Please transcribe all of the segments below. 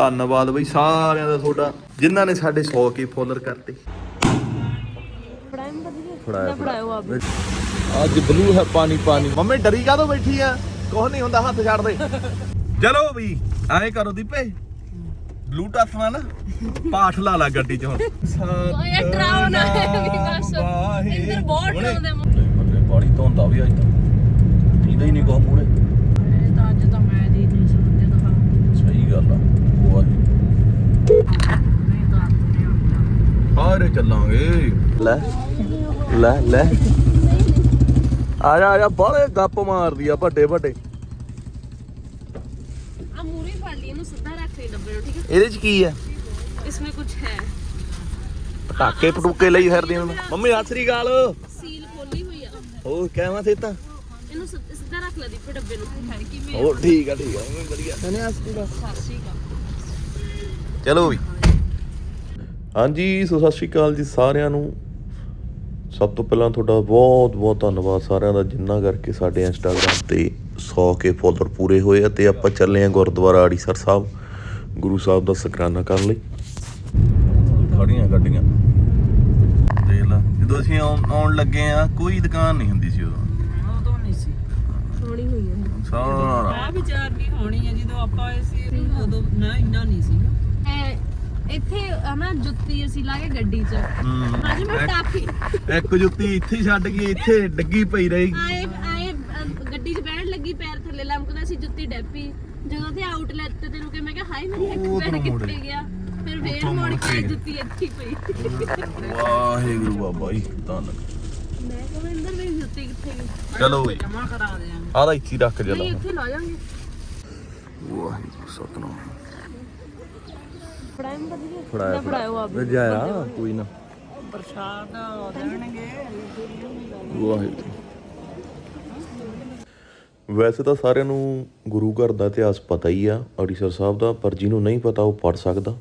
ਧੰਨਵਾਦ ਬਈ ਸਾਰਿਆਂ ਦਾ ਤੁਹਾਡਾ ਜਿਨ੍ਹਾਂ ਨੇ ਸਾਡੇ 100 ਕੇ ਫੋਲੋਅਰ ਕਰਤੇ। ਫੜਾਇਆ ਫੜਾਇਆ ਅੱਜ ਬਲੂ ਹੈ ਪਾਣੀ ਪਾਣੀ। ਮੰਮੀ ਡਰੀ ਕਾਹਦੋਂ ਬੈਠੀ ਆ? ਕੁਛ ਨਹੀਂ ਹੁੰਦਾ ਹੱਥ ਛੱਡ ਦੇ। ਚਲੋ ਵੀ ਐਂ ਕਰੋ ਦੀਪੇ। ਬਲੂਟੂਥ ਨਾਲ ਨਾ ਪਾਠ ਲਾ ਲਾ ਗੱਡੀ 'ਚ ਹੁਣ। ਓਏ ਡਰਾਓ ਨਾ ਵੀ ਬਸ। ਇੰਦਰ ਬਹੁਤ ਡਰਾਉਂਦੇ ਬੰਦੇ ਬਾੜੀ ਧੋਂਦਾ ਵੀ ਅੱਜ ਤਾਂ। ਇਹਦਾ ਹੀ ਨਹੀਂ ਕੋ ਮੂਰੇ ਇਹ ਤਾਂ ਅੱਜ ਤਾਂ ਮੈਂ ਦੀ ਨਹੀਂ ਸੁਣਦੇ ਤਾਂ ਸਹੀ ਗੱਲ ਆ ਉਹ ਆ ਨਹੀਂ ਤਾਂ ਨਹੀਂ ਹੁੰਦਾ ਸਾਰੇ ਚੱਲਾਂਗੇ। ਲੈ ਲੈ ਲੈ। ਆ ਜਾ ਆ ਜਾ ਬਾਲੇ ਗੱਪ ਮਾਰਦੀ ਆ ਵੱਡੇ ਵੱਡੇ। ਆ ਮੂਰੀ ਫੜ ਲਈ ਇਹਨੂੰ ਰੱਖ ਲਈ ਡੱਬੇ ਨੂੰ ਠੀਕ ਹੈ? ਇਹਦੇ ਚ ਕੀ ਆ? ਇਸਮੇ ਕੁਝ ਹੈ। ਪਟਾਕੇ ਪਟੂਕੇ ਲਈ ਫਿਰਦੀ ਆ। ਮੰਮੀ ਸਤਿ ਸ੍ਰੀ ਸੀਲ ਖੋਲੀ ਹੋਈ ਆ। ਹੋਰ ਕਹਿਵਾ ਸੇ ਤਾਂ ਇਹਨੂੰ ਸਿੱਧਾ ਰੱਖ ਲੈ ਦੀਪੇ ਡੱਬੇ ਨੂੰ। ਕਿਵੇਂ ਹੋਰ ਠੀਕ ਆ ਠੀਕ ਆ। ਵਧੀਆ। ਧੰਨਵਾਦ ਸਤਿ ਸ੍ਰੀ ਅਕਾਲ। ਚਲੋ ਵੀ। ਹਾਂਜੀ ਸੋ ਸਤਿ ਸ਼੍ਰੀ ਅਕਾਲ ਜੀ ਸਾਰਿਆਂ ਨੂੰ। ਸਭ ਤੋਂ ਪਹਿਲਾਂ ਤੁਹਾਡਾ ਬਹੁਤ ਬਹੁਤ ਧੰਨਵਾਦ ਸਾਰਿਆਂ ਦਾ ਜਿੰਨਾ ਕਰਕੇ ਸਾਡੇ ਇੰਸਟਾਗ੍ਰam ਤੇ 100 ਕੇ ਫੋਲੋਅਰ ਪੂਰੇ ਹੋਏ ਆ ਤੇ ਆਪਾਂ ਚੱਲੇ ਆ ਗੁਰਦੁਆਰਾ ਆੜੀਸਰ ਸਾਹਿਬ ਗੁਰੂ ਸਾਹਿਬ ਦਾ ਸ਼ੁਕਰਾਨਾ ਕਰਨ ਲਈ। ਖੜੀਆਂ ਗੱਡੀਆਂ। ਦੇਖ ਲਾ ਜਦੋਂ ਅਸੀਂ ਆਉਣ ਲੱਗੇ ਆ ਕੋਈ ਦੁਕਾਨ ਨਹੀਂ ਹੁੰਦੀ ਸੀ ਉਦੋਂ। ਉਦੋਂ ਨਹੀਂ ਸੀ। ਸੋਹਣੀ ਹੋਈ ਹੈ। ਸਾਰਾ। ਆ ਵਿਚਾਰ ਵੀ ਹੋਣੀ ਹੈ ਜਦੋਂ ਆਪਾਂ ਆਏ ਸੀ ਉਦੋਂ ਨਾ ਇੰਨਾ ਨਹੀਂ ਸੀ ਇੱਥੇ ਹਨਾ ਜੁੱਤੀ ਅਸੀਂ ਲਾ ਕੇ ਗੱਡੀ 'ਚ। ਹਮ, ਅੱਜ ਮੈਂ ਟਾਫੀ ਇੱਕ ਜੁੱਤੀ ਇੱਥੇ ਹੀ ਛੱਡ ਗਈ ਇੱਥੇ ਡੱਗੀ ਪਈ ਰਹੀ। ਆਏ ਆਏ ਅ, ਗੱਡੀ 'ਚ ਬਹਿਣ ਲੱਗੀ ਪੈਰ ਥੱਲੇ ਲਮਕਦਾ ਸੀ ਜੁੱਤੀ ਡੈਪੀ। ਜਦੋਂ ਤੇ ਆਊਟਲੈਟ ਤੇ ਤੈਨੂੰ ਕਿ ਮੈਂ ਕਿਹਾ ਹਾਈ ਮੇਰੀ ਇੱਕ ਉਹ ਪੈਰ ਤੈਨੂੰ ਮੁੜ ਕਿੱਥੇ ਗਿਆ? ਫਿਰ ਫੇਰ ਉੱਥੋਂ ਮੋੜ ਮੁੜ ਕੇ ਕੇ। ਜੁੱਤੀ ਇੱਥੇ ਹੀ ਪਈ। ਵਾਹਿਗੁਰੂ ਬਾਬਾ ਜੀ ਧੰਨ। ਮੈਂ ਕਹਿੰਦਾ ਇੰਦਰ ਮੇਰੀ ਜੁੱਤੀ ਕਿੱਥੇ ਗਈ? ਚਲੋ ਵੀ ਜਮਾ ਕਰਾ ਆਹ ਤਾਂ ਇੱਥੇ ਹੀ ਰੱਖ ਜਲਾ ਨਹੀਂ ਇੱਥੇ ਲਾ ਜਾਾਂਗੇ। ਵਾਹਿਗੁਰੂ ਸਤਨਾਮ। ਫੜਾਇਆ ਮੈਂ ਵਧੀਆ ਫੜਾਇਆ ਫੜਾਇਓ ਆਪ ਰਜਾਇਆ ਕੋਈ ਨਾ। ਪ੍ਰਸ਼ਾਦ ਦੇਣਗੇ ਵਾਹਿਗੁਰੂ। ਵੈਸੇ ਤਾਂ ਸਾਰਿਆਂ ਨੂੰ ਗੁਰੂ ਘਰ ਦਾ ਇਤਿਹਾਸ ਪਤਾ ਹੀ ਆ ਅੜੀਸਰ ਸਾਹਿਬ ਦਾ ਪਰ ਜਿਹਨੂੰ ਨਹੀਂ ਪਤਾ ਉਹ ਪੜ ਸਕਦਾ।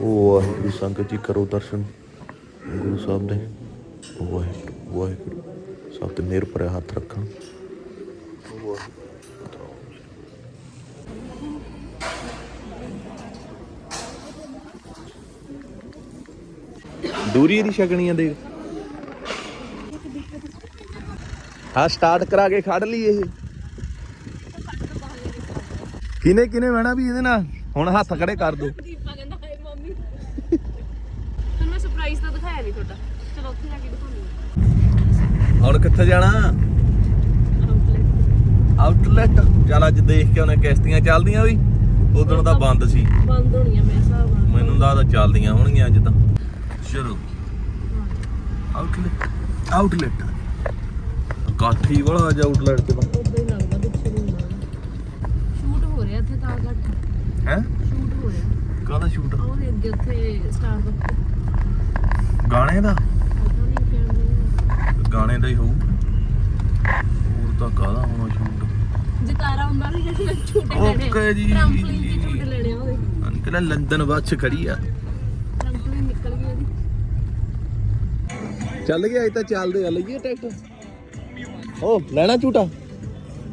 ਉਹ ਵਾਹਿਗੁਰੂ ਸੰਗਤ ਜੀ ਕਰੋ ਦਰਸ਼ਨ ਗੁਰੂ ਸਾਹਿਬ ਦੇ। ਵਾਹਿਗੁਰੂ ਵਾਹਿਗੁਰੂ। ਸਭ ਤੇ ਮੇਰ ਭਰਿਆ ਹੱਥ ਰੱਖਣ। ਦੂਰੀ ਦੀ ਛਕਣੀਆਂ ਦੇ ਹਾਂ ਸਟਾਰਟ ਕਰਾ ਕੇ ਖੜ ਲਈ ਇਹ। ਕਿਨੇ ਕਿਨੇ ਬਹਿਣਾ ਵੀ ਇਹਦੇ ਨਾਲ? ਹੁਣ ਹੱਥ ਖੜੇ ਕਰ ਦੋ। ਦੀਪਾ ਕਹਿੰਦਾ ਹਾਏ ਮੰਮੀ। ਤੁਹਾਨੂੰ ਮੈਂ ਸਰਪ੍ਰਾਈਜ਼ ਤਾਂ ਦਿਖਾਇਆ ਨਹੀਂ ਤੁਹਾਡਾ। ਚਲੋ ਉੱਥੇ ਜਾ ਕੇ ਦਿਖਾਉਂਦੀ ਹੁਣ ਕਿੱਥੇ ਜਾਣਾ? ਆਊਟਲੈਟ ਚੱਲ ਅੱਜ ਦੇਖ ਕੇ ਉਹਨੇ ਕਿਸ਼ਤੀਆਂ ਚੱਲਦੀਆਂ ਵੀ। ਉਦੋਂ ਤਾਂ ਬੰਦ ਸੀ। ਬੰਦ ਹੋਣੀਆਂ ਮੇਰੇ ਹਿਸਾਬ ਨਾਲ। ਮੈਨੂੰ ਲੱਗਦਾ ਚੱਲਦੀਆਂ ਹੋਣਗੀਆਂ ਅੱਜ ਤਾਂ। ਚਲੋ ਆਊਟਲੈਟ ਆਊਟਲੈਟ ਕਾਠੀ ਵਾਲਾ ਅੱਜ ਆਊਟਲੈਟ ਤੇ ਤਾਂ। ਉਦਾਂ ਹੀ ਲੱਗਦਾ ਪਿੱਛੇ ਨੂੰ ਸ਼ੂਟ ਹੋ ਰਿਹਾ ਇੱਥੇ ਤਾਂ ਘੱਟ। ਹੈ? ਸ਼ੂਟ ਹੋ ਰਿਹਾ। ਕਾਹਦਾ ਸ਼ੂਟ? ਉਹਦੇ ਅੱਗੇ ਉੱਥੇ ਸਟਾਰ ਦਾ। ਗਾਣੇ ਦਾ? ਪਤਾ ਨਹੀਂ ਕਿਹੜੇ ਗਾਣੇ ਦਾ ਹੀ ਹੋਊ। ਹੋਰ ਤਾਂ ਕਾਹਦਾ ਹੋਣਾ ਸ਼ੂਟ? ਜਤਾਰਾ ਹੁੰਦਾ ਵੀ ਜਿਹੜੇ ਝੂਟੇ ਲੈਣੇ ਓਕੇ ਜੀ। ਟ੍ਰੰਪਲਿਨ ਦੇ ਝੂਟੇ ਲੈਣੇ ਆ ਉਹਦੇ ਅੰਕਲ ਲੰਦਨ ਬੱਸ ਖੜੀ ਆ ਟ੍ਰੰਪਲਿਨ ਨਿਕਲ ਗਈ ਉਹਦੀ ਚੱਲ ਗਿਆ ਇਹ ਤਾਂ ਚੱਲਦੇ ਆ ਲਈਏ ਟਿਕਟ। ਓ ਲੈਣਾ ਝੂਟਾ?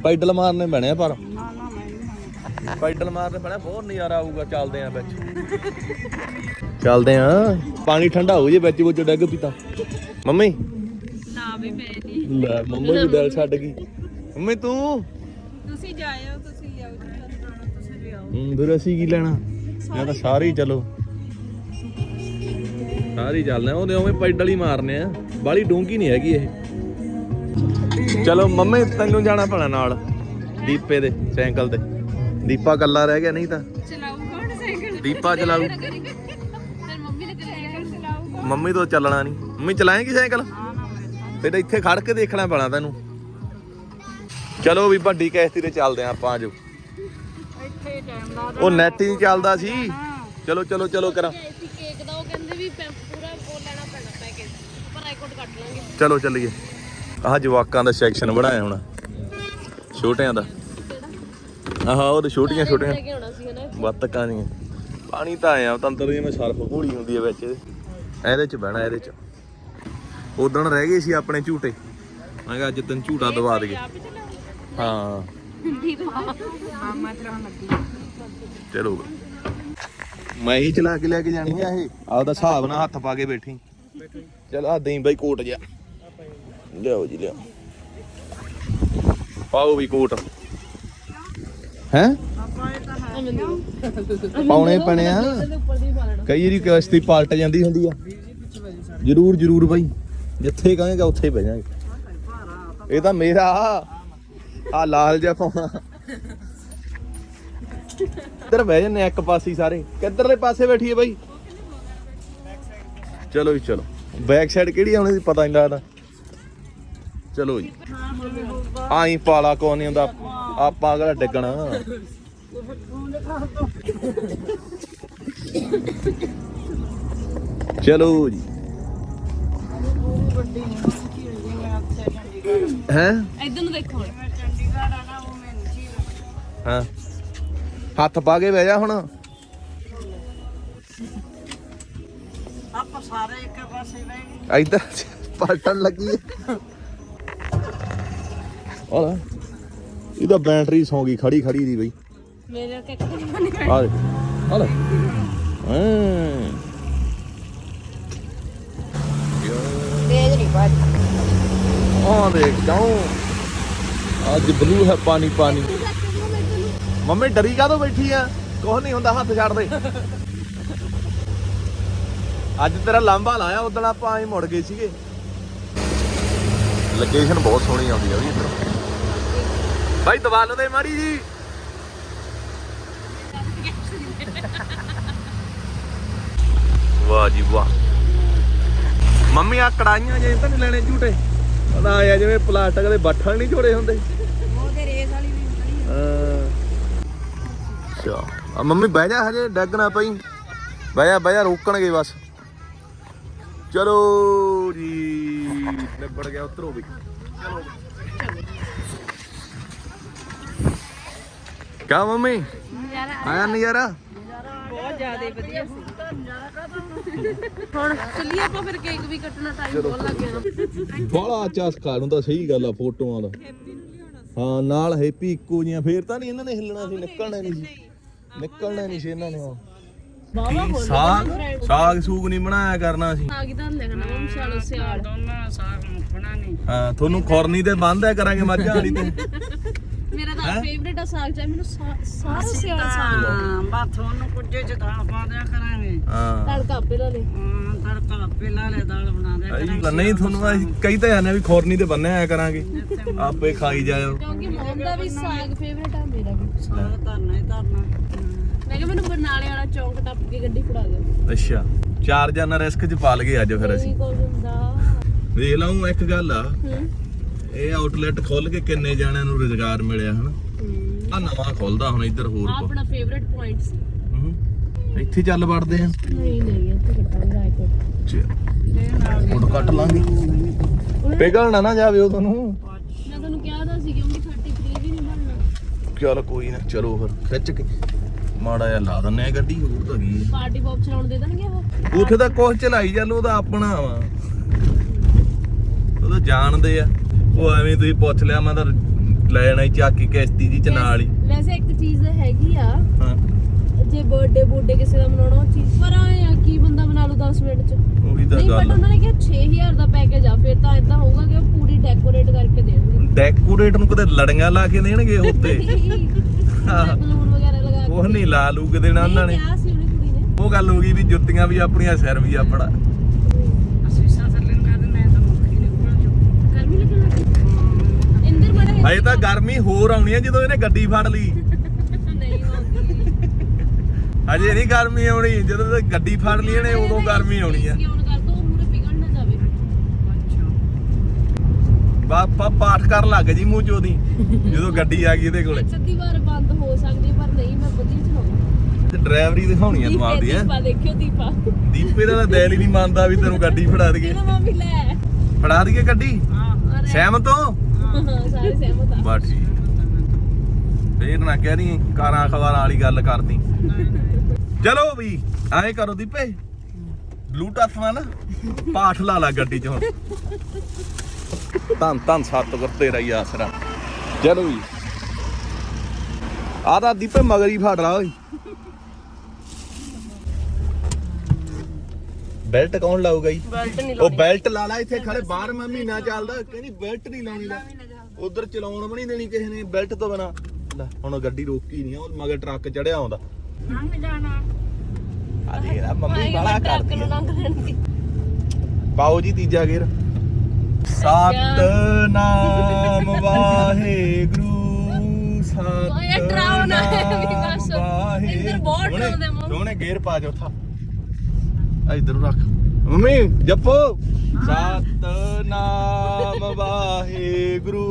ਪੈਡਲ ਮਾਰਨੇ ਪੈਣੇ ਪਰ। ਨਾ ਨਾ ਮੈਂ ਨਹੀਂ ਪੈਡਲ ਮਾਰਨੇ ਪੈਣਾ ਬਹੁਤ ਨਜ਼ਾਰਾ ਆਊਗਾ ਚੱਲਦੇ ਆ ਵਿੱਚ। ਚੱਲਦੇ ਆ। ਪਾਣੀ ਠੰਡਾ ਹੋ ਜੇ ਵਿੱਚ ਵਿੱਚ ਡੱਗ ਪੀਤਾ ਮੰਮੀ? ਨਾ ਵੀ ਮੈਂ ਨਹੀਂ ਲੈ ਮੰਮੀ ਵੀ ਦਿਲ ਛੱਡ ਗਈ। ਮੰਮੀ ਤੂੰ? ਤੁਸੀਂ ਜਾਇਓ ਤੁਸੀਂ ਆਓ ਤੁਸੀਂ ਵੀ ਆਓ। ਹੂੰ ਫਿਰ ਅਸੀਂ ਕੀ ਲੈਣਾ? ਮੈਂ ਤਾਂ ਸਾਰੇ ਹੀ ਚਲੋ। ਸਾਰੇ ਆ। ਉਹਦੇ ਉਵੇਂ ਪੈਡਲ ਹੀ ਮਾਰਨੇ ਆ। ਬਾਲੀ ਡੂੰਗੀ ਨਹੀਂ ਹੈਗੀ ਇਹ। ਚਲੋ ਮੰਮੀ ਤੈਨੂੰ ਜਾਣਾ ਪੈਣਾ ਨਾਲ। ਦੀਪੇ ਦੇ ਸਾਈਕਲ ਤੇ। ਦੀਪਾ ਕੱਲਾ ਰਹਿ ਗਿਆ ਨਹੀਂ ਤਾਂ। ਚਲਾਊ ਕੌਣ ਸਾਈਕਲ? ਦੀਪਾ ਫਿਰ ਮੰਮੀ ਤੋਂ ਚੱਲਣਾ ਨਹੀਂ। ਮੰਮੀ ਚਲਾਏਗੀ ਸਾਈਕਲ? ਫਿਰ ਇੱਥੇ ਖੜ ਕੇ ਦੇਖਣਾ ਪੈਣਾ ਤੈਨੂੰ। ਚਲੋ ਵੀ ਵੱਡੀ ਕਿਸ਼ਤੀ ਤੇ ਚੱਲਦੇ ਆ ਆਪਾਂ ਆਜੋ। ਇੱਥੇ ਟਾਈਮ ਲਾ ਉਹ ਨੈਟ ਹੀ ਨਹੀਂ ਚੱਲਦਾ ਸੀ। ਚਲੋ ਚਲੋ ਚਲੋ ਕਰਾਂ। ਸੀ ਕੇਕ ਦਾ ਉਹ ਕਹਿੰਦੇ ਵੀ ਪੈ- ਪੂਰਾ ਉਹ ਲੈਣਾ ਪੈਣਾ ਪੈਕੇਜ ਪਰ ਆਈਕੋਡ ਕੱਟ ਲਾਂਗੇ। ਚਲੋ ਚੱਲੀਏ। ਆਹ ਜਵਾਕਾਂ ਦਾ ਸੈਕਸ਼ਨ ਬਣਾਇਆ ਹੁਣ। ਛੋਟਿਆਂ ਦਾ। ਆਹ ਉਹ ਤੇ ਛੋਟੀਆਂ ਛੋਟੀਆਂ। ਲੈ ਕੇ ਆਉਣਾ ਸੀ ਹਨਾ ਬੱਤਕਾਂ ਨਹੀਂ ਪਾਣੀ ਤਾਂ ਆਇਆ ਤੰਤਰ ਜਿਵੇਂ ਸਰਫ ਘੋੜੀ ਹੁੰਦੀ ਹੈ ਵਿੱਚ। ਇਹਦੇ ਚ ਬਹਿਣਾ ਇਹਦੇ ਚ। ਉਦਣ ਰਹਿ ਗਏ ਸੀ ਆਪਣੇ ਝੂਟੇ। ਮੈਂ ਕਿਹਾ ਅੱਜ ਤੈਨੂੰ ਝੂਟਾ ਦਵਾ ਦਈਏ। ਹੀ ਮਾਮਾ ਤੇਰਾ ਚਲੋ। ਮੈਂ ਹੀ ਚਲਾ ਕੇ ਲੈ ਕੇ ਜਾਣੀ ਆ ਇਹ। ਆਪਦਾ ਹਿਸਾਬ ਨਾਲ ਹੱਥ ਪਾ ਕੇ ਬੈਠੀ। ਚਲ ਆ ਦੇਈ ਬਾਈ ਕੋਟ ਜਾ ਲਿਆਓ ਜੀ, ਲਿਆਓ। ਪਾਓ ਵੀ ਕੋਟ। ਹੈ? ਪਾਉਣੇ ਪੈਣੇ ਆ। ਕਈ ਵਾਰੀ ਕਿਸ਼ਤੀ ਪਲਟ ਜਾਂਦੀ ਹੁੰਦੀ ਆ। ਜਰੂਰ ਜਰੂਰ ਬਾਈ। ਜਿੱਥੇ ਕਹੇਗਾ, ਉੱਥੇ ਹੀ ਬਹਿ ਜਾਾਂਗੇ। ਇਹ ਤਾਂ ਮੇਰਾ ਆ। ਲਾਲ ਜਿਹਾ ਪਾਉਣਾ। ਇੱਧਰ ਬਹਿ ਜੰਨੇ ਇੱਕ ਪਾਸੇ ਸਾਰੇ। ਕਿੱਧਰਲੇ ਪਾਸੇ ਬੈਠੀਏ ਬਾਈ? ਚਲੋ ਜੀ ਚਲੋ। ਬੈਕ ਸਾਈਡ ਕਿਹੜੀ ਆਉਣੀ ਸੀ ਪਤਾ ਨਹੀਂ ਲੱਗਦਾ। ਚਲੋ ਜੀ। ਆਈ ਪਾਲਾ ਕੋ ਨਹੀਂ ਹੁੰਦਾ ਆਪਾਂ ਅਗਲਾ ਡਿੱਗਣਾ। ਚਲੋ ਜੀ। ਹੈ? ਇਧਰ ਨੂੰ ਦੇਖੋ। ਹਾਂ। ਹੱਥ ਪਾ ਕੇ ਬਹਿ ਜਾ ਹੁਣ। ਸਾਰੇ ਇੱਕ ਪਾਸੇ ਬਹਿ ਇੱਧਰ ਪਲਟਣ ਲੱਗੀ ਹੈ ਹੋਲਾ ਇਹਦਾ ਬੈਟਰੀ ਸੌਂ ਗਈ ਖੜੀ ਖੜੀ ਦੀ ਬਈ। ਮੇਰੇ ਕੇ ਨਹੀਂ ਆ ਦੇ ਹਾਂ। ਤੇਜ਼ ਨਹੀਂ ਬਾਜ ਆ ਦੇਖ ਜਾਉ ਅੱਜ ਬਲੂ ਹੈ ਪਾਣੀ ਪਾਣੀ। ਮੰਮੀ ਡਰੀ ਕਾਹਤੋਂ ਬੈਠੀ ਆ? ਕੁਛ ਨਹੀਂ ਹੁੰਦਾ ਹੱਥ ਛੱਡ ਦੇ। ਅੱਜ ਤੇਰਾ ਲਾਂਬਾ ਲਾਇਆ ਉਦੋਂ ਆਪਾਂ ਐਂ ਮੁੜ ਗਏ ਸੀਗੇ। ਲੋਕੇਸ਼ਨ ਬਹੁਤ ਸੋਹਣੀ ਆਉਂਦੀ ਆ ਵੀ ਇੱਧਰ। ਬਾਈ ਦਵਾ ਲਓ ਦੇ ਮਾਰੀ ਜੀ। ਵਾਹ ਜੀ ਵਾਹ। ਮੰਮੀ ਆ ਕੜਾਈਆਂ ਜੇ ਤਾਂ ਨਹੀਂ ਲੈਣੇ ਝੂਟੇ। ਪਤਾ ਆਇਆ ਜਿਵੇਂ ਪਲਾਸਟਿਕ ਦੇ ਬੱਠਲ ਨਹੀਂ ਜੋੜੇ ਹੁੰਦੇ। ਉਹਦੇ ਰੇਸ ਵਾਲੀ ਵੀ ਖੜੀ ਹਾਂ। ਅੱਛਾ। ਆ ਮੰਮੀ ਬਹਿ ਜਾ ਹਜੇ ਡੱਗ ਨਾ ਪਈ। ਬਹਿ ਜਾ ਬਹਿ ਜਾ ਰੋਕਣਗੇ ਬਸ। ਚਲੋ ਜੀ ਨਿਬੜ ਗਿਆ ਉਤਰੋ ਵੀ। ਚਲੋ ਕਾ ਮੰਮੀ? ਨਜ਼ਾਰਾ ਆਇਆ ਨਜ਼ਾਰਾ? ਬਹੁਤ ਜ਼ਿਆਦਾ ਵਧੀਆ ਸੀ। ਹੁਣ ਚੱਲੀਏ ਆਪਾਂ ਫਿਰ ਕੇਕ ਵੀ ਕੱਟਣਾ ਟਾਈਮ ਬਹੁਤ ਲੱਗ ਜਾਣਾ ਬੜਾ ਚਸਕਾ ਨੂੰ ਤਾਂ ਸਹੀ ਗੱਲ ਆ ਫੋਟੋਆਂ ਦਾ। ਹਾਂ ਨਾਲ ਹੈਪੀ ਇੱਕੋ ਜੀਆਂ ਫੇਰ ਤਾਂ ਨਹੀਂ ਇਹਨਾਂ ਨੇ ਹਿੱਲਣਾ ਸੀ ਨਿਕਲਣਾ ਨਹੀਂ ਸੀ। ਨਿਕਲਣਾ ਨਹੀਂ ਸੀ ਇਹਨਾਂ ਨੇ ਹਾਂ। ਬੋਲ। ਸਾਗ ਸਾਗ ਸੂਗ ਨਹੀਂ ਬਣਾਇਆ ਕਰਨਾ ਸੀ ਸਾਗ ਤਾਂ ਲਿਖਣਾ ਮਮ ਸਿਆਲ ਸਿਆਲ। ਦੋਨਾਂ ਸਾਗ ਮੁੱਕਣਾ ਨਹੀਂ। ਹਾਂ ਤੁਹਾਨੂੰ ਖੁਰਨੀ ਤੇ ਬੰਨ੍ਹਿਆ ਕਰਾਂਗੇ ਮੱਝਾਂ ਵਾਲੀ ਤੇ। ਮੇਰਾ ਤਾਂ ਫੇਵਰੇਟ ਆ ਸਾਗ ਚਾਹੇ ਮੈਨੂੰ ਸਾਰਾ ਸਿਆਲ ਸਾਗ ਹਾਂ ਬਸ ਤੁਹਾਨੂੰ ਕੁਝੇ ਦਾਲ ਪਾ ਦਿਆ ਕਰਾਂਗੇ। ਹਾਂ। ਤੜਕਾ ਆਪੇ ਲਾ ਲੈ। ਹਾਂ ਤੜਕਾ ਪਹਿਲਾਂ ਲੈ ਦਾਲ ਬਣਾ ਦਿਆ ਕਰਾਂਗੇ। ਨਹੀਂ ਤੁਹਾਨੂੰ ਅਸੀਂ ਕਈ ਤਾਂ ਜਾਂਦੇ ਵੀ ਖੁਰਨੀ ਤੇ ਬੰਨਿਆ ਆਇਆ ਕਰਾਂਗੇ। ਆਪੇ ਖਾਈ ਜਾਇਓ। ਕਿਉਂਕਿ ਮਮ ਦਾ ਵੀ ਸਾਗ ਫੇਵਰੇਟ ਆ ਮੇਰਾ ਵੀ। ਸਾਗ ਧਰਨਾ ਹੀ ਧਰਨਾ। ਮੈਂ ਕਿਹਾ ਮੈਨੂੰ ਬਰਨਾਲੇ ਵਾਲਾ ਚੌਂਕ ਟੱਪ ਕੇ ਗੱਡੀ ਫੜਾ ਦਿਓ। ਅੱਛਾ ਚਾਰ ਜਾਨਾਂ ਰਿਸਕ ਚ ਪਾ ਲਗੇ ਅੱਜ ਫਿਰ ਅਸੀਂ। ਕੀ ਕੁਝ ਹੁੰਦਾ? ਵੇਖ ਲਾਉ ਇੱਕ ਗੱਲ ਆ। ਹੂੰ। ਇਹ ਆਊਟਲੈਟ ਖੁੱਲ ਕੇ ਕਿੰਨੇ ਜਾਣਿਆਂ ਨੂੰ ਰੋਜ਼ਗਾਰ ਮਿਲਿਆ ਹਨਾ? ਹੂੰ। ਆ ਨਵਾਂ ਖੁੱਲਦਾ ਹੁਣ ਇੱਧਰ ਹੋਰ ਆਹ ਕੋ। ਆਪਣਾ ਫੇਵਰੇਟ ਪੁਆਇੰਟ ਸੀ। ਇੱਥੇ ਚੱਲ ਵੜਦੇ ਆ। ਨਹੀਂ ਨਹੀਂ ਇੱਥੇ ਕੱਟਾਂਗੇ ਰਾਈਟ ਫੋਟੋ ਕੱਟ ਲਾਂਗੇ। ਪਿਘਲ ਨਾ ਨਾ ਜਾਵੇ ਉਹ ਤੁਹਾਨੂੰ। ਮੈਂ ਤੁਹਾਨੂੰ ਕਿਹਾ ਤਾਂ ਸੀ ਕਿਉਂਕਿ 33 ਵੀ ਨਹੀਂ ਬਣਨਾ। ਚਲ ਕੋਈ ਨਾ ਚਲੋ ਫਿਰ ਖਿੱਚ ਕੇ। ਮਾੜਾ ਜਿਹਾ ਲਾ ਦਿੰਨੇ ਆ ਗੱਡੀ ਹੋਰ ਤਾਂ ਕੀ। ਆ। ਪਾਰਟੀ ਪੌਪ ਚਲਾਉਣ ਦੇ ਦੇਣਗੇ ਉਹ? ਉੱਥੇ ਤਾਂ ਕੁਛ ਚਲਾਈ ਚੱਲ ਉਹਦਾ ਆਪਣਾ ਵਾ। ਉਹ ਤਾਂ ਜਾਣਦੇ ਆ। ਉਹ ਐਵੇਂ ਤੁਸੀਂ ਪੁੱਛ ਲਿਆ ਮੈਂ ਤਾਂ ਲੈ ਜਾਣਾ ਹੀ ਚੱਕ ਕੇ ਕਿਸ਼ਤੀ ਦੀ ਚ ਨਾਲ ਹੀ। ਵੈਸੇ ਇੱਕ ਚੀਜ਼ ਹੈਗੀ ਆ ਹਾਂ। ਜੇ ਬਰਥਡੇ ਬੂਡੇ ਕਿਸੇ ਦਾ ਮਨਾਉਣਾ ਉਹ ਚੀਜ਼ ਪਰ ਆਏ ਆ ਕੀ ਬੰਦਾ ਬਣਾ ਲੂ 10 ਮਿੰਟ ਚ? ਉਹੀ ਤਾਂ ਨਹੀਂ ਬਟ ਗੱਲ ਉਹਨਾਂ ਨੇ ਕਿਹਾ 6000 ਦਾ ਪੈਕੇਜ ਆ ਫਿਰ ਤਾਂ ਇਦਾਂ ਹੋਊਗਾ ਕਿ ਉਹ ਪੂਰੀ ਡੈਕੋਰੇਟ ਕਰਕੇ ਦੇਣਗੇ। ਡੈਕੋਰੇਟ ਨੂੰ ਕਿਤੇ ਲੜੀਆਂ ਲਾ ਕੇ ਦੇਣਗੇ ਉੱਤੇ। ਬਲੂਨ ਵਗੈਰਾ ਲਗਾ ਕੇ ਉਹ ਨਹੀਂ ਲਾ ਲੂ ਕੇ ਦੇਣਾ ਉਹਨਾਂ ਨੇ। ਕਿਹਾ ਸੀ ਉਹਨੇ ਕੁੜੀ ਨੇ। ਉਹ ਗੱਲ ਹੋ ਗਈ ਵੀ ਜੁੱਤੀਆਂ ਵੀ ਆਪਣੀਆਂ ਸਿਰ ਵੀ ਆਪਣਾ। ਅਸੀਸਾ ਥੱਲੇ ਨੂੰ ਤਾਂ ਮੁੱਕੀ ਨਿਕਲ ਜੂ ਗਰਮੀ ਲੱਗਣ ਲੱਗੀ ਇੰਦਰ ਬੜਾ ਹਜੇ ਤਾਂ ਗਰਮੀ ਹੋਰ ਆਉਣੀ ਆ ਜਦੋਂ ਇਹਨੇ ਗੱਡੀ ਫੜ ਲਈ। ਨਹੀਂ ਆਉਂਦੀ। ਹਜੇ ਨਹੀਂ ਗਰਮੀ ਆਉਣੀ ਜਦੋਂ ਤੇ ਗੱਡੀ ਫੜ ਲਈ ਇਹਨੇ ਉਦੋਂ ਗਰਮੀ ਆਉਣੀ ਆ ਕਿਉਂ ਕਰ ਦੋ ਮੂਰੇ ਪਿਘਲ ਨਾ ਜਾਵੇ ਬਾਪਾ ਪਾਠ ਕਰ ਲੱਗ ਜੀ ਮੂੰਹ ਚੋਂ ਦੀ। ਜਦੋਂ ਗੱਡੀ ਆ ਗਈ ਇਹਦੇ ਕੋਲੇ। ਅੱਧੀ ਵਾਰ ਬੰਦ ਹੋ ਸਕਦੀ ਪਰ ਨਹੀਂ ਮੈਂ ਵਧੀਆ ਚਲਾਉਂਦੀ ਤੇ ਡਰਾਈਵਰੀ ਦਿਖਾਉਣੀ ਆ ਤੂੰ ਆਪਦੀ ਹੈ? ਦੀਪਾ ਦੇਖਿਓ ਦੀਪਾ। ਦੀਪੇ ਦਾ ਤਾਂ ਦਿਲ ਹੀ ਨਹੀਂ ਮੰਨਦਾ ਵੀ ਤੈਨੂੰ ਗੱਡੀ ਫੜਾ ਦਈਏ। ਮੰਮੀ ਲੈ। ਫੜਾ ਦਈਏ ਗੱਡੀ? ਅਰੇ ਸਹਿਮਤ ਹੋ? ਹਾਂ ਸਾਰੇ ਸਹਿਮਤ ਆ। ਬਾ ਠੀਕ। ਫੇਰ ਨਾ ਕਹਿ ਰਹੀ ਕਾਰਾਂ ਖਬਰਾਂ ਵਾਲੀ ਗੱਲ ਕਰਦੀ ਚਲੋ ਵੀ ਐਂ ਕਰੋ ਦੀਪੇ। ਬਲੂਟੁੱਥ ਨਾਲ ਪਾਠ ਲਾ ਲਾ ਗੱਡੀ 'ਚ ਹੁਣ। ਧੰਨ ਧੰਨ ਸਤਿਗੁਰ ਤੇਰਾ ਹੀ ਆਸਰਾ। ਚਲੋ ਜੀ। ਆ ਤਾਂ ਦੀਪੇ ਮਗਰ ਫੜ ਓਏ। ਬੈਲਟ ਕੌਣ ਲਾਊਗਾ ਜੀ? ਬੈਲਟ ਨਹੀਂ ਉਹ ਬੈਲਟ ਲਾ ਲਾ ਇੱਥੇ ਖੜੇ ਬਾਹਰ ਮੈਂ ਮਹੀਨਾ ਚੱਲਦਾ। ਕਹਿੰਦੀ ਬੈਲਟ ਨਹੀਂ ਲਾਉਣੀ ਲੈ। ਉਧਰ ਚਲਾਉਣ ਵੀ ਨਹੀਂ ਦੇਣੀ ਕਿਸੇ ਨੇ ਬੈਲਟ ਤੋਂ ਬਿਨਾ। ਲੈ ਹੁਣ ਗੱਡੀ ਰੋਕੀ ਨਹੀਂ ਉਹ ਮਗਰ ਟਰੱਕ ਚੜਿਆ ਆਉਂਦਾ। ਲੰਘ ਜਾਣਾ। ਆ ਦੇਖ ਲੈ ਮੰਮੀ ਬਾਲਾ ਕਰਦੀ ਨੂੰ ਆ ਪਾਓ ਜੀ ਤੀਜਾ ਗੇਰ ਸਤਨਾਮ ਵਾਹਿਗੁਰੂ ਓਏ ਵੀ ਸਤਨਾਮ ਬਹੁਤ ਡਰਾਉਂਦੇ ਮੰਮੀ। ਸੋਹਣੇ ਗੇਰ ਪਾ ਇਧਰ ਨੂੰ ਰੱਖ। ਮੰਮੀ ਜਪੋ। ਸਤਨਾਮ ਵਾਹਿਗੁਰੂ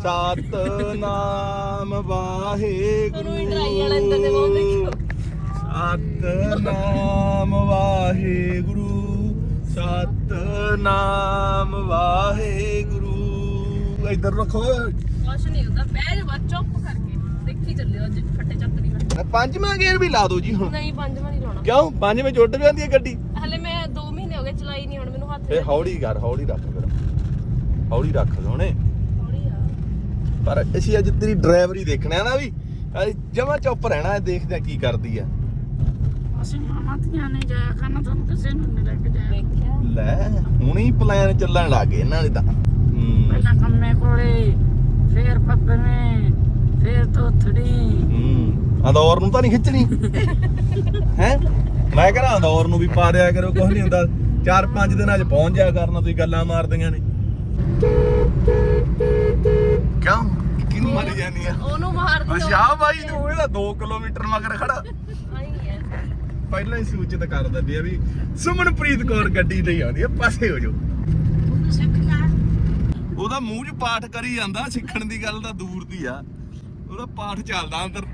ਸਤਨਾਮ ਵਾਹਿਗੁਰੂ। ਉਹਨੂੰ ਡਰਾਈ ਵਾਲਾ ਦੇ ਮੂੰਹ। ਸਤਨਾਮ ਵਾਹਿਗੁਰੂ। ਸਤਨਾਮ ਵਾਹਿਗੁਰੂ। ਇਧਰ ਰੱਖੋ। ਕੁਛ ਨਹੀਂ ਹੁੰਦਾ ਬਹਿ ਜਾ ਬਸ ਚੁੱਪ ਕਰਕੇ। ਦੇਖੀ ਚੱਲਿਓ ਅੱਜ ਫੱਟੇ ਚੱਕਰੀ ਨਾਲ ਪੰਜਵਾਂ ਗੇਅਰ ਵੀ ਲਾ ਦਿਓ ਜੀ ਹੁਣ। ਨਹੀਂ ਪੰਜਵਾਂ ਨਹੀਂ ਲਾਉਣਾ। ਕਿਉਂ? ਪੰਜਵੇਂ ਜੁੱਟ ਆਂਦੀ ਹੈ ਗੱਡੀ। ਹਲੇ ਮੈਂ 2 ਮਹੀਨੇ ਹੋ ਗਏ ਚਲਾਈ ਨਹੀਂ ਹੁਣ ਮੈਨੂੰ ਹੱਥ ਫੇ ਹੌਲੀ ਕਰ ਹੌਲੀ ਰੱਖ ਫਿਰ। ਹੌਲੀ ਰੱਖ ਸੋਹਣੇ। ਹੌਲੀ ਆ। ਪਰ ਅਸੀਂ ਅੱਜ ਤੇਰੀ ਡਰਾਈਵਰੀ ਦੇਖਣਾ ਨਾ ਵੀ। ਜਮਾ ਚੁੱਪ ਰਹਿਣਾ ਹੈ, ਦੇਖਦੇ ਆ ਕੀ ਕਰਦੀ ਆ ਅਸੀਂ ਮਾਮਾ ਧੀਆਂ ਨੇ ਜਾਇਆ ਕਰਨਾ ਤੁਹਾਨੂੰ ਕਿਸੇ ਨੂੰ ਨਹੀਂ ਲੈ ਕੇ ਜਾਇਆ ਦੇਖਿਆ। ਲੈ ਹੁਣੇ ਹੀ ਪਲਾਨ ਚੱਲਣ ਲੱਗ ਗਏ ਇਹਨਾਂ ਦੇ ਤਾਂ। ਹੂੰ। ਪਹਿਲਾਂ ਕੰਮੇ ਕੋਲੇ ਫੇਰ ਪੱਪਨੇ ਫੇਰ ਤੋਥੜੀ ਹੂੰ। ਅੰਦੌਰ ਨੂੰ ਤਾਂ ਨਹੀਂ ਖਿੱਚਣੀ। ਹੈ? ਮੈਂ ਕਹਿੰਦਾ ਅੰਦੌਰ ਨੂੰ ਵੀ ਪਾ ਦਿਆ ਕਰੋ ਕੁਝ ਨਹੀਂ ਹੁੰਦਾ। ਚਾਰ ਪੰਜ ਦਿਨਾਂ 'ਚ ਪਹੁੰਚ ਜਾਇਆ ਕਰਨਾ ਤੁਸੀਂ ਗੱਲਾਂ ਮਾਰਦੀਆਂ ਨੇ। ਕਿਉਂ? ਕਿਹਨੂੰ ਮਾਰੀ ਜਾਂਦੀ ਆ? ਉਹਨੂੰ ਮਾਰ ਦਿਓ ਅੱਛਾ ਬਾਈ ਨੂੰ ਇਹਦਾ 2 ਕਿਲੋਮੀਟਰ ਮਗਰ ਖੜਾ। ਆਈ ਪਹਿਲਾਂ ਹੀ ਸੂਚਿਤ ਕਰ ਦਿੰਦੀ ਆ ਵੀ ਸੁਮਨਪ੍ਰੀਤ ਕੌਰ ਗੱਡੀ ਨਹੀਂ ਆਉਂਦੀ ਆ ਪਾਸੇ ਹੋ ਜਾਓ। ਉਹਦਾ ਮੂੰਹ 'ਚ ਪਾਠ ਕਰੀ ਜਾਂਦਾ ਸਿੱਖਣ ਦੀ ਗੱਲ ਤਾਂ ਦੂਰ ਦੀ ਆ। ਉਹਦਾ ਪਾਠ ਚੱਲਦਾ ਅੰਦਰ।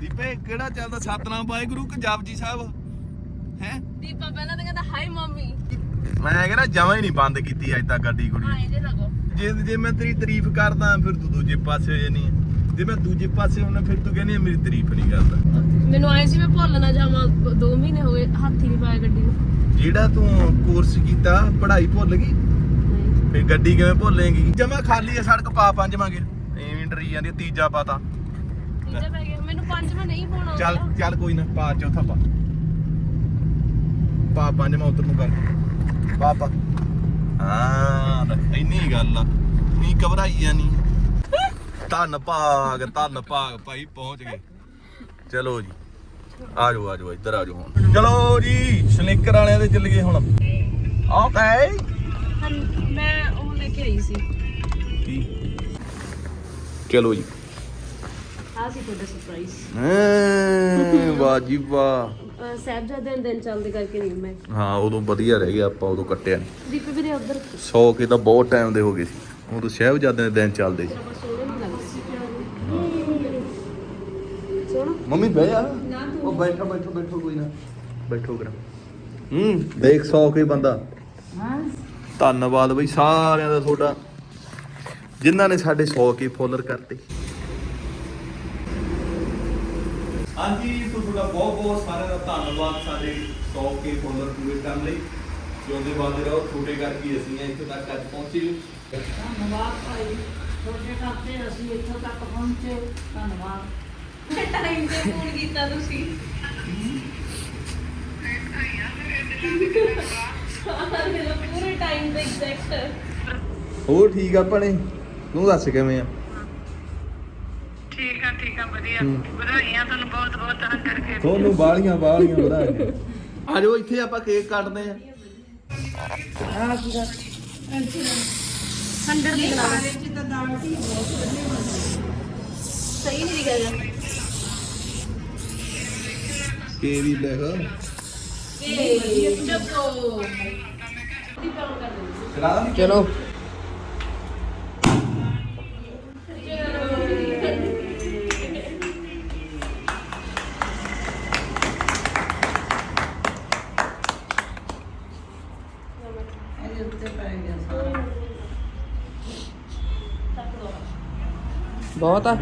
ਦੀਪੇ ਕਿਹੜਾ ਚੱਲਦਾ? ਸਤਨਾਮ ਵਾਹਿਗੁਰੂ ਕਿ ਜਪਜੀ ਸਾਹਿਬ? ਹੈ? ਦੀਪਾ ਪਹਿਲਾਂ ਤਾਂ ਕਹਿੰਦਾ ਹਾਈ ਮੰਮੀ। ਮੈਂ ਕਹਿੰਦਾ ਜਮਾਂ ਹੀ ਨਹੀਂ ਬੰਦ ਕੀਤੀ ਅੱਜ ਤੱਕ ਗੱਡੀ ਗੁੜੀ ਹਾਂ ਇਹਦੇ ਲੱਗੋ ਜੇ ਜੇ ਮੈਂ ਤੇਰੀ ਤਾਰੀਫ ਕਰਦਾ ਫਿਰ ਤੂੰ ਦੂਜੇ ਪਾਸੇ ਹੋ ਜਾਨੀ। ਜੇ ਮੈਂ ਦੂਜੇ ਪਾਸੇ ਹੁੰਦਾ ਫਿਰ ਤੂੰ ਕਹਿੰਦੀ ਆ ਮੇਰੀ ਤਾਰੀਫ ਨਹੀਂ ਕਰਦਾ। ਮੈਨੂੰ ਆਏ ਸੀ ਮੈਂ ਭੁੱਲ ਨਾ ਜਾਵਾਂ 2 ਮਹੀਨੇ ਹੋ ਗਏ ਹੱਥ ਹੀ ਨਹੀਂ ਪਾਇਆ ਗੱਡੀ ਨੂੰ। ਜਿਹੜਾ ਤੂੰ ਕੋਰਸ ਕੀਤਾ ਪੜ੍ਹਾਈ ਭੁੱਲ ਗਈ? ਨਹੀਂ। ਫਿਰ ਗੱਡੀ ਕਿਵੇਂ ਭੁੱਲੇਂਗੀ? ਜਮਾ ਖਾਲੀ ਆ ਸੜਕ ਪਾ ਪੰਜਵਾਂਗੇ ਐਵੇਂ ਡਰੀ ਜਾਂਦੀ ਆ, ਤੀਜਾ ਪਾਤਾ ਤੀਜਾ ਪੈ ਗਿਆ ਮੈਨੂੰ ਪੰਜਵਾਂ ਨਹੀਂ ਪਾਉਣਾ ਚੱਲ ਚੱਲ ਕੋਈ ਨਾ ਪਾ ਚੌਥਾ ਪਾ। ਪਾ ਪੰਜਵਾਂ ਉਧਰ ਨੂੰ ਕਰ। ਪਾ ਪਾ। ਹਾਂ ਇੰਨੀ ਗੱਲ ਆ। ਨੀ ਘਬਰਾਈ ਜਾਨੀ ਧੰਨ ਭਾਗ ਧੰਨ ਭਾਗ ਭਾਈ ਪਹੁੰਚ ਗਏ। ਚਲੋ ਜੀ। ਆ ਜਾਓ ਆ ਜਾਓ ਇੱਧਰ ਆ ਜਾਓ ਹੁਣ। ਚਲੋ ਜੀ ਸਨੇਕਰ ਵਾਲਿਆਂ ਦੇ ਚੱਲ ਗਏ ਹੁਣ ਓਕੇ ਹਾਂ, ਮੈਂ ਉਹ ਲੈ ਕੇ ਆਈ ਸੀ। ਚਲੋ ਜੀ। ਆ ਸੀ ਤੁਹਾਡਾ ਸਰਪ੍ਰਾਈਜ਼ ਹਾਂ ਵਾਹ ਜੀ ਵਾਹ। ਸਾਹਿਬਜ਼ਾਦੇ ਦੇ ਦਿਨ ਚੱਲਦੇ ਕਰਕੇ ਨਹੀਂ ਮੈਂ। ਹਾਂ ਉਦੋਂ ਵਧੀਆ ਰਹਿ ਗਿਆ ਆਪਾਂ ਉਦੋਂ ਕੱਟਿਆ ਨਹੀਂ। ਦੀਪੇ ਵੀਰੇ ਉਧਰ। 100 ਕੇ ਤਾਂ ਬਹੁਤ ਟਾਈਮ ਦੇ ਹੋ ਗਏ ਸੀ। ਉਦੋਂ ਸਾਹਿਬਜ਼ਾਦੇ ਦੇ ਦਿਨ ਚੱਲਦੇ ਸੀ ਸੋਹਣੇ ਨਹੀਂ ਲੱਗਦੇ ਸੋਹਣਾ ਮੰਮੀ ਬਹਿ ਜਾ। ਉਹ ਬੈਠੋ ਬੈਠੋ ਬੈਠੋ ਕੋਈ ਨਾ। ਬੈਠੋ ਕਰਾਂ ਹੂੰ ਦੇਖ 100 ਕੇ ਬੰਦਾ। ਹਾਂ। ਧੰਨਵਾਦ ਬਈ ਸਾਰਿਆਂ ਦਾ ਤੁਹਾਡਾ। ਜਿਨ੍ਹਾਂ ਨੇ ਸਾਡੇ 100 ਕੇ ਫੋਲੋਅਰ ਕਰਤੇ। ਹਾਂਜੀ ਸੋ ਤੁਹਾਡਾ ਬਹੁਤ ਬਹੁਤ ਸਾਰਿਆਂ ਦਾ ਧੰਨਵਾਦ ਸਾਡੇ 100 ਕੇ ਫੋਲੋਅਰ ਪੂਰੇ ਕਰਨ ਲਈ। ਜਿਉਂਦੇ ਬਾਦੇ ਰਹੋ ਤੁਹਾਡੇ ਕਰਕੇ ਅਸੀਂ ਇੱਥੇ ਤੱਕ ਅੱਜ ਪਹੁੰਚੇ। ਧੰਨਵਾਦ ਭਾਈ ਤੁਹਾਡੇ ਕਰਕੇ ਅਸੀਂ ਇੱਥੋਂ ਤੱਕ ਪਹੁੰਚੇ। ਧੰਨਵਾਦ। ਟਾਈਮ ਤੇ ਫੋਨ ਕੀਤਾ ਤੁਸੀਂ। ਪੂਰੇ ਟਾਈਮ ਤੇ ਐਗਜ਼ੈਕਟ ਹੋਰ ਠੀਕ ਆ ਭਣੇ? ਤੂੰ ਦੱਸ ਕਿਵੇਂ ਆ? ਠੀਕ ਆ ਠੀਕ ਆ ਵਧੀਆ। ਵਧਾਈਆਂ ਤੁਹਾਨੂੰ ਬਹੁਤ ਬਹੁਤ ਤਰ੍ਹਾਂ ਕਰਕੇ। ਤੁਹਾਨੂੰ ਬਾਲੀਆਂ ਬਾਲੀਆਂ ਵਧਾਈਆਂ। ਆ ਜਾਓ ਇੱਥੇ ਆਪਾਂ ਕੇਕ ਕੱਟਦੇ ਆ। ਹੰਡਰ ਦੀ ਕਲਾ ਸਹੀ ਨਹੀਂ ਦਿਖਿਆ ਕੇ ਵੀ ਲਿਖ ਚਲੋ। ਬਹੁਤ ਆ।